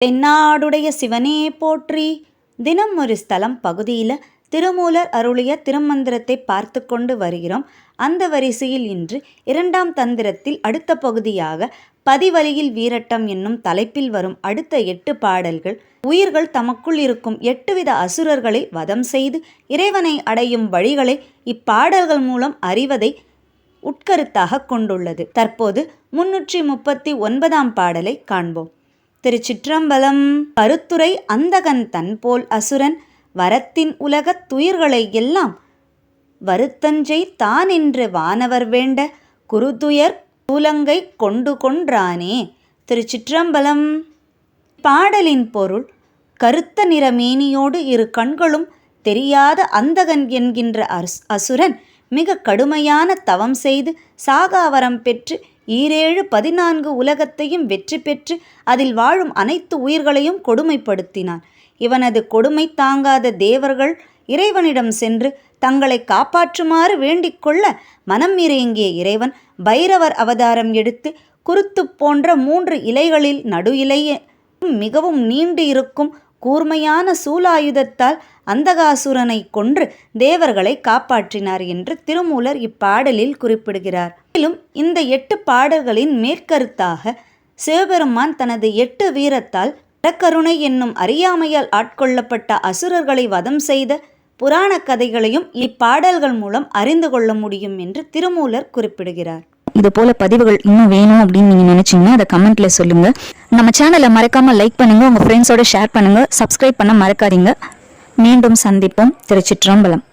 தென்னாடுடைய சிவனே போற்றி. தினம் ஒரு ஸ்தலம் பகுதியில் திருமூலர் அருளிய திருமந்திரத்தை பார்த்து கொண்டு வருகிறோம். அந்த வரிசையில் இன்று இரண்டாம் தந்திரத்தில் அடுத்த பகுதியாக பதிவலியில் வீரட்டம் என்னும் தலைப்பில் வரும் அடுத்த எட்டு பாடல்கள் உயிர்கள் தமக்குள் இருக்கும் எட்டுவித அசுரர்களை வதம் செய்து இறைவனை அடையும் வழிகளை இப்பாடல்கள் மூலம் அறிவதை உட்கருத்தாக கொண்டுள்ளது. தற்போது முன்னூற்றி முப்பத்தி ஒன்பதாம் பாடலை காண்போம். திருச்சிற்றம்பலம். கருத்துரை அந்தகன் தன் போல் அசுரன் வரத்தின் உலகத் துயிர்களை எல்லாம் வருத்தஞ்சை தான் என்று வானவர் வேண்ட குருதுயர் கூலங்கை கொண்டு கொன்றானே. திருச்சிற்றம்பலம். பாடலின் பொருள் கருத்த நிற மேனியோடு இரு கண்களும் தெரியாத அந்தகன் என்கின்ற அஸ் அசுரன் மிக கடுமையான தவம் செய்து சாகாவரம் பெற்று ஈரேழு பதினான்கு உலகத்தையும் வெற்றி பெற்று அதில் வாழும் அனைத்து உயிர்களையும் கொடுமைப்படுத்தினான் இவனது கொடுமை தாங்காத தேவர்கள் இறைவனிடம் சென்று தங்களை காப்பாற்றுமாறு வேண்டிக் கொள்ள மனம் இறங்கிய இறைவன் பைரவர் அவதாரம் எடுத்து குருத்து போன்ற மூன்று இலைகளில் நடு இலைய மிகவும் நீண்டு இருக்கும் கூர்மையான சூலாயுதத்தால் அந்தகாசுரனை கொன்று தேவர்களை காப்பாற்றினார் என்று திருமூலர் இப்பாடலில் குறிப்பிடுகிறார். மேலும் இந்த எட்டு பாடல்களின் மேற்கருத்தாக சிவபெருமான் தனது எட்டு வீரத்தால் இரக்கருணை என்னும் அறியாமையால் ஆட்கொள்ளப்பட்ட அசுரர்களை வதம் செய்த புராண கதைகளையும் இப்பாடல்கள் மூலம் அறிந்து கொள்ள முடியும் என்று திருமூலர் குறிப்பிடுகிறார். இது போல பதிவுகள் இன்னும் வேணும் அப்படின்னு நீங்க நினைச்சீங்கன்னா அதை கமெண்ட்ல சொல்லுங்க. நம்ம சேனலை மறக்காமல் லைக் பண்ணுங்கள் உங்கள் ஃப்ரெண்ட்ஸோட ஷேர் பண்ணுங்கள் சப்ஸ்கிரைப் பண்ண மறக்காதீங்க. மீண்டும் சந்திப்போம். திருச்சிற்றம்பலம்.